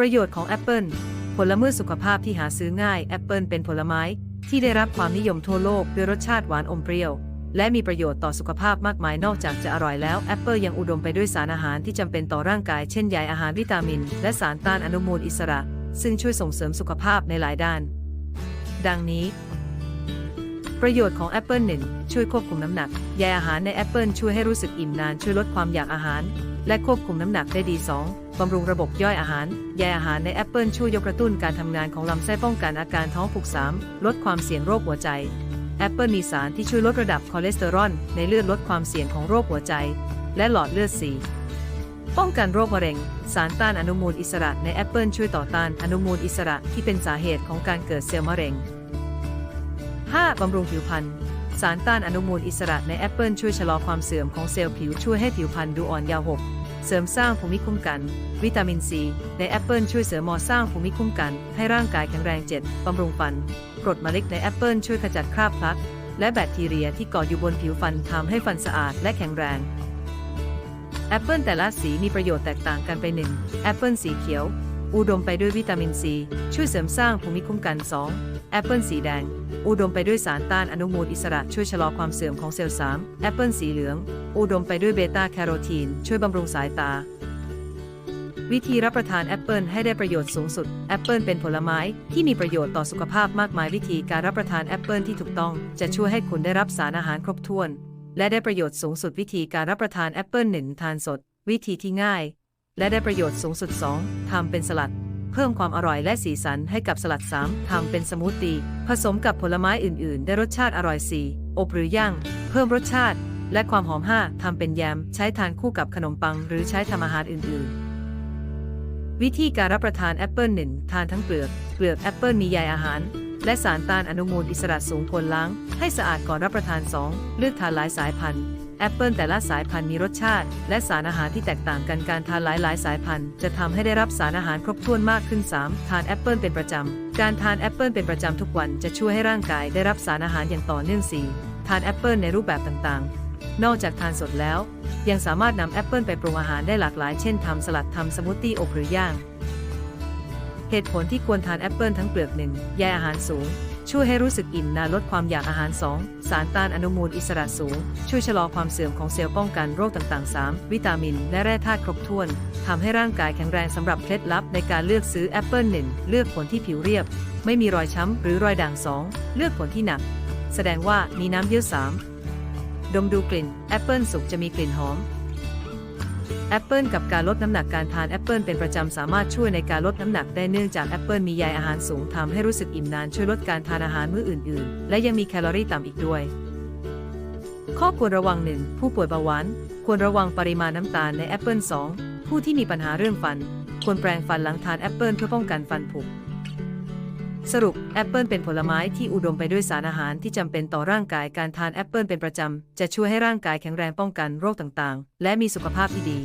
ประโยชน์ของแอปเปิลผลเมือสุขภาพที่หาซื้อง่ายแอปเปิลเป็นผลไม้ที่ได้รับความนิยมทั่วโลกด้วยรสชาติหวานอมเปรี้ยว และมีประโยชน์ต่อสุขภาพมากมายนอกจากจะอร่อยแล้วแอปเปิลยังอุดมไปด้วยสารอาหารที่จำเป็นต่อร่างกายเช่นใยอาหารวิตามิน และสารต้านอนุมูลอิสระ ซึ่งช่วยส่งเสริมสุขภาพในหลายด้าน ดังนี้ ประโยชน์ของแอปเปิลหนึ่งช่วยควบคุมน้ำหนักใยอาหารในแอปเปิลช่วยให้รู้สึกอิ่มนานช่วยลดความอยากอาหาร และควบคุมน้ำหนักได้ดี 2. บำรุงระบบย่อยอาหาร ใยอาหารในแอปเปิลช่วยยกกระตุ้นการทำงานของลำไส้ป้องกันอาการท้องผูก 3. ลดความเสี่ยงโรคหัวใจ แอปเปิลมีสารที่ช่วยลดระดับคอเลสเตอรอลในเลือดลดความเสี่ยงของโรคหัวใจ และหลอดเลือด 4. ป้องกันโรคมะเร็ง สารต้านอนุมูลอิสระในแอปเปิลช่วยต่อต้านอนุมูลอิสระที่เป็นสาเหตุของการเกิดเซลล์มะเร็ง 5. บำรุงผิวพรรณสารต้านอนุมูลอิสระในแอปเปิลช่วยชะลอความเสื่อมของเซลล์ผิวช่วยให้ผิวพรรณดูอ่อนยาว์ 6. เสริมสร้างภูมิคุ้มกัน วิตามินซีในแอปเปิลช่วยเสริมมอสร้างภูมิคุ้มกัน ให้ร่างกายแข็งแรงเจ็บำรุงฟันกรดมะลิกในแอปเปิลช่วยขจัดคราบพลัก และแบคทีเรียที่เกาะอยู่บนผิวฟันทำให้ฟันสะอาดและแข็งแรงแอปเปิลแต่ละสีมีประโยชน์แตกต่างกันไปหนึ่งแอปเปิลสีเขียว อุดมไปด้วยวิตามินซี ช่วยเสริมสร้างภูมิคุ้มกัน 2. แอปเปิลสีแดง อุดมไปด้วยสารต้านอนุมูลอิสระช่วยชะลอความเสื่อมของเซลล์ 3. แอปเปิลสีเหลือง อุดมไปด้วยเบต้าแคโรทีน ช่วยบำรุงสายตาวิธีรับประทานแอปเปิลให้ได้ประโยชน์สูงสุดแอปเปิลเป็นผลไม้ที่มีประโยชน์ต่อสุขภาพมากมายวิธีการรับประทานแอปเปิลที่ถูกต้องจะช่วยให้คุณได้รับสารอาหารครบถ้วน และได้ประโยชน์สูงสุดวิธีการรับประทานแอปเปิลหนึ่งทานสด วิธีที่ง่าย และได้ประโยชน์สูงสุด 2. ทำเป็นสลัด เพิ่มความอร่อยและสีสันให้กับสลัด 3. ทำเป็นสมูทตี้ผสมกับผลไม้อื่น ๆ ได้รสชาติอร่อย 4. อบหรือย่าง เพิ่มรสชาติ และความหอม 5. ทำเป็นแยม ใช้ทานคู่กับขนมปัง หรือใช้ทำอาหารอื่น ๆวิธีการรับประทานแอปเปิลหนึ่งทานทั้งเปลือก เปลือกแอปเปิลมีใยอาหาร และสารต้านอนุมูลอิสระสูงควรล้าง ให้สะอาดก่อนรับประทาน 2. เลือกทานหลายสายพันธุ์ แอปเปิลแต่ละสายพันธุ์มีรสชาติ และสารอาหารที่แตกต่างกันการทานหลายๆ สายพันธุ์ จะทำให้ได้รับสารอาหารครบถ้วนมากขึ้น 3. ทานแอปเปิลเป็นประจำการทานแอปเปิลเป็นประจำทุกวันจะช่วยให้ร่างกายได้รับสารอาหารอย่างต่อเนื่อง 4. ทานแอปเปิลในรูปแบบต่างๆ นอกจากทานสดแล้ว ยังสามารถนำแอปเปิลไปปรุงอาหารได้หลากหลาย เช่นทำสลัดทำสมูทตี้อบหรือย่าง เหตุผลที่ควรทานแอปเปิลทั้งเปลือกหนึ่งใยอาหารสูง ช่วยให้รู้สึกอิ่มนานลดความอยากอาหาร 2. สารต้านอนุมูลอิสระสูง ช่วยชะลอความเสื่อมของเซลล์ป้องกันโรคต่างๆ 3. วิตามิน และแร่ธาตุครบถ้วนทำให้ร่างกายแข็งแรงสำหรับเคล็ดลับในการเลือกซื้อแอปเปิลหนึ่งเลือกผลที่ผิวเรียบ ไม่มีรอยช้ำหรือรอยด่าง 2. เลือกผลที่หนัก แสดงว่ามีน้ำเยอะ 3. ดมดูกลิ่นแอปเปิลสุกจะมีกลิ่นหอม แอปเปิลกับการลดน้ำหนักการทานแอปเปิลเป็นประจำสามารถช่วยในการลดน้ำหนักได้เนื่องจากแอปเปิลมีใยอาหารสูงทำให้รู้สึกอิ่มนานช่วยลดการทานอาหารมื้ออื่น ๆ และยังมีแคลอรี่ต่ำอีกด้วย ข้อควรระวังหนึ่งผู้ป่วยเบาหวาน ควรระวังปริมาณน้ำตาลในแอปเปิล2ผู้ที่มีปัญหาเรื่องฟัน ควรแปรงฟันหลังทานแอปเปิลเพื่อป้องกันฟันผุ สรุปแอปเปิลเป็นผลไม้ที่อุดมไปด้วยสารอาหารที่จำเป็นต่อร่างกายการทานแอปเปิลเป็นประจำ จะช่วยให้ร่างกายแข็งแรงป้องกันโรคต่างๆ และมีสุขภาพที่ดี